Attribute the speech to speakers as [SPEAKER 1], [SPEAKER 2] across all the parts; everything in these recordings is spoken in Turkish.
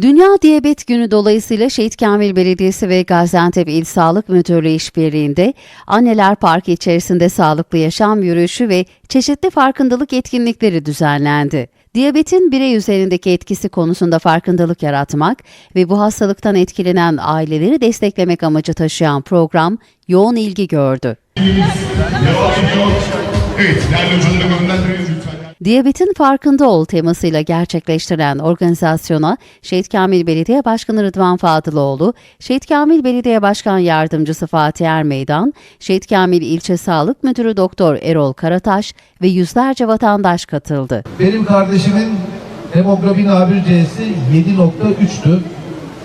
[SPEAKER 1] Dünya Diyabet Günü dolayısıyla Şehit Kamil Belediyesi ve Gaziantep İl Sağlık Müdürlüğü işbirliğinde Anneler Parkı içerisinde sağlıklı yaşam yürüyüşü ve çeşitli farkındalık etkinlikleri düzenlendi. Diyabetin birey üzerindeki etkisi konusunda farkındalık yaratmak ve bu hastalıktan etkilenen aileleri desteklemek amacı taşıyan program yoğun ilgi gördü.
[SPEAKER 2] Evet, değerli hocaları yönlendiriyoruz lütfen.
[SPEAKER 1] Diyabetin farkında ol temasıyla gerçekleştirilen organizasyona Şehit Kamil Belediye Başkanı Rıdvan Fadıloğlu, Şehit Kamil Belediye Başkan Yardımcısı Fatih Ermeydan, Şehit Kamil İlçe Sağlık Müdürü Doktor Erol Karataş ve yüzlerce vatandaş katıldı.
[SPEAKER 3] Benim kardeşimin hemoglobin A1C'si 7.3'tü.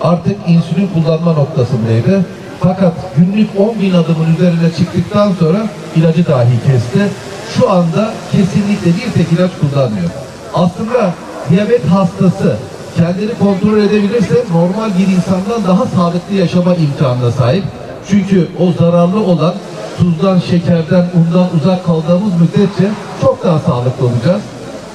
[SPEAKER 3] Artık insülin kullanma noktasındaydı. Fakat günlük 10 bin adımın üzerine çıktıktan sonra ilacı dahi kesti. Şu anda kesinlikle bir tek ilaç kullanmıyor. Aslında diyabet hastası kendini kontrol edebilirse normal bir insandan daha sağlıklı yaşama imkanına sahip. Çünkü o zararlı olan tuzdan, şekerden, undan uzak kaldığımız müddetçe çok daha sağlıklı olacağız.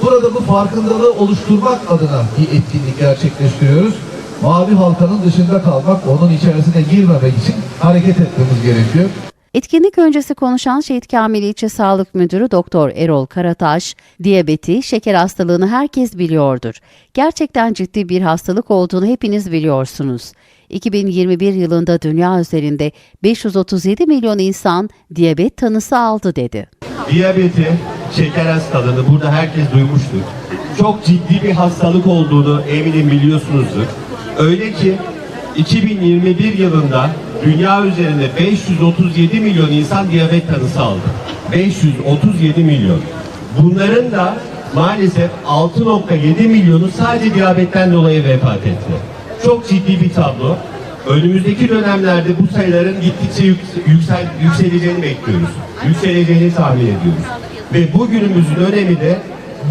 [SPEAKER 3] Burada bu farkındalığı oluşturmak adına bir etkinlik gerçekleştiriyoruz. Mavi halkanın dışında kalmak, onun içerisine girmemek için hareket etmemiz gerekiyor.
[SPEAKER 1] Etkinlik öncesi konuşan Şehit Kamil İlçe Sağlık Müdürü Doktor Erol Karataş, diyabeti, şeker hastalığını herkes biliyordur. Gerçekten ciddi bir hastalık olduğunu hepiniz biliyorsunuz. 2021 yılında dünya üzerinde 537 milyon insan diyabet tanısı aldı dedi.
[SPEAKER 4] Diyabeti, şeker hastalığını burada herkes duymuştur. Çok ciddi bir hastalık olduğunu eminim biliyorsunuzdur. Öyle ki 2021 yılında dünya üzerinde 537 milyon insan diyabet tanısı aldı. 537 milyon. Bunların da maalesef 6.7 milyonu sadece diyabetten dolayı vefat etti. Çok ciddi bir tablo. Önümüzdeki dönemlerde bu sayıların gittikçe yük- yüksel, yükseleceğini bekliyoruz. Yükseleceğini tahmin ediyoruz. Ve bugünümüzün önemi de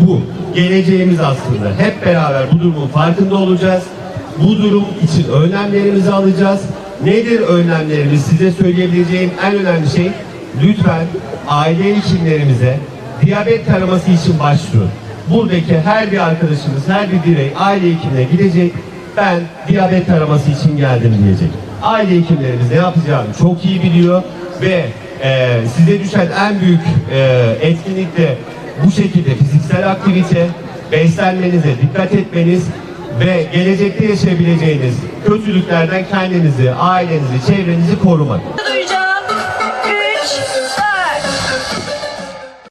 [SPEAKER 4] bu. Geleceğimiz aslında. Hep beraber bu durumun farkında olacağız. Bu durum için önlemlerimizi alacağız. Nedir önlemlerimiz? Size söyleyebileceğim en önemli şey lütfen aile hekimlerimize diyabet taraması için başvurun. Buradaki her bir arkadaşımız, her bir birey aile hekimine gidecek. Ben diyabet taraması için geldim diyecek. Aile hekimlerimiz ne yapacağını çok iyi biliyor ve e, size düşen en büyük e, etkinlik de bu şekilde fiziksel aktivite, beslenmenize dikkat etmeniz ve gelecekte yaşayabileceğiniz kötülüklerden kendinizi, ailenizi, çevrenizi korumak.